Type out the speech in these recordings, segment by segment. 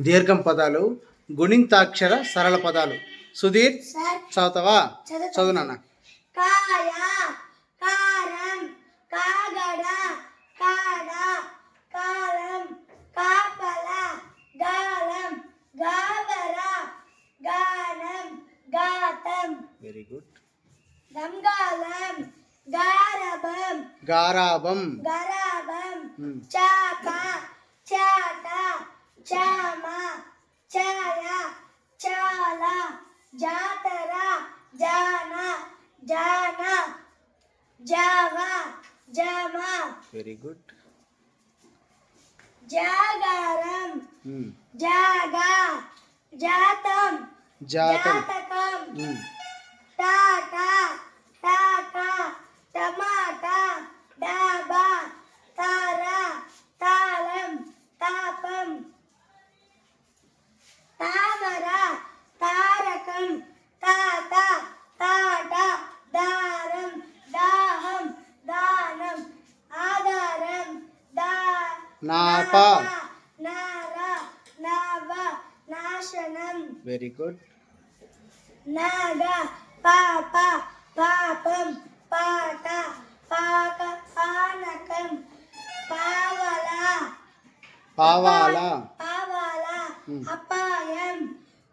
దీర్ఘం పదాలు గుణింతాక్షర సరళ పదాలు. సుధీర్ చదువుతావా? చదువుతా. చదువు నాన్న. కాయ కారం కాగడ కాడ కాలం కాపల గాలం గాబర గానం గాతం వెరీ గుడ్ గారభం. గారాబం గరాభం. Hmm. చాక చాట చామ ఛాయ చాల జాతర జాన జాన జావ జమ వెరీ గుడ్ జాగారం జాగా జాతం జాతం జాతకం నాప. నాశనం వెరీ గుడ్ నాగ పాప పాపం పాట పాక పానకం పావల పావాల పావాల అపాయం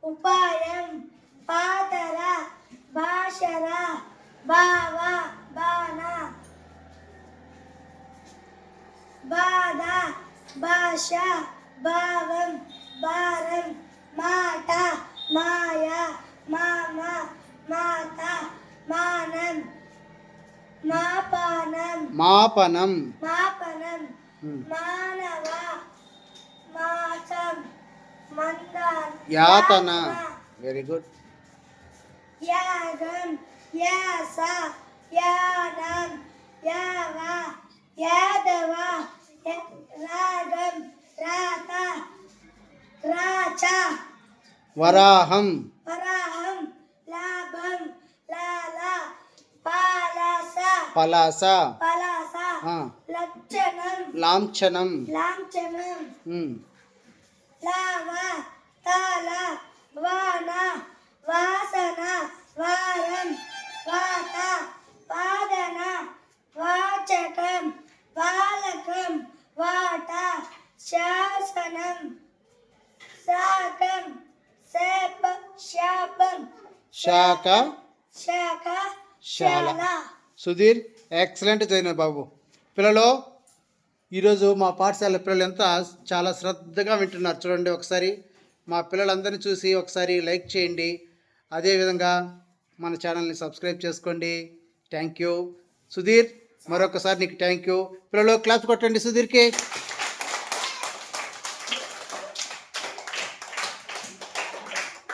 ఉపాయం పాతర భాషర బావ బాణ பாஷா பாவம் பாரம் மாட்டா மாயா மாமா மாதா மானம் மாபானம் மாபனம். மாபனம் மாணவா மாசம் மந்தான் யாத்தனா. வெரி குட் யாகம் யாசா யானம் யாவா వరాహం. వరాహం. లాభం. లాల. పాలస. పలాస. పలాస. లక్షణం లాంఛనం. లాంఛనం. లావ తాల వాన. వాసన. వారం. వాత. వాదన. వాచకం. వాలకం. వాట. శాసనం. శాకం శాప శాపం. శాఖ. శాఖ శాల. సుధీర్ ఎక్సలెంట్ చదివిన బాబు. పిల్లలు ఈరోజు మా పాఠశాల పిల్లలు ఎంత చాలా శ్రద్ధగా వింటున్నారు. చూడండి ఒకసారి. మా పిల్లలందరినీ చూసి ఒకసారి లైక్ చేయండి. అదేవిధంగా మన ఛానల్ని సబ్స్క్రైబ్ చేసుకోండి. Thank you. సుధీర్ మరొకసారి నీకు థ్యాంక్ యూ. పిల్లలు క్లాస్ కొట్టండి సుధీర్కి.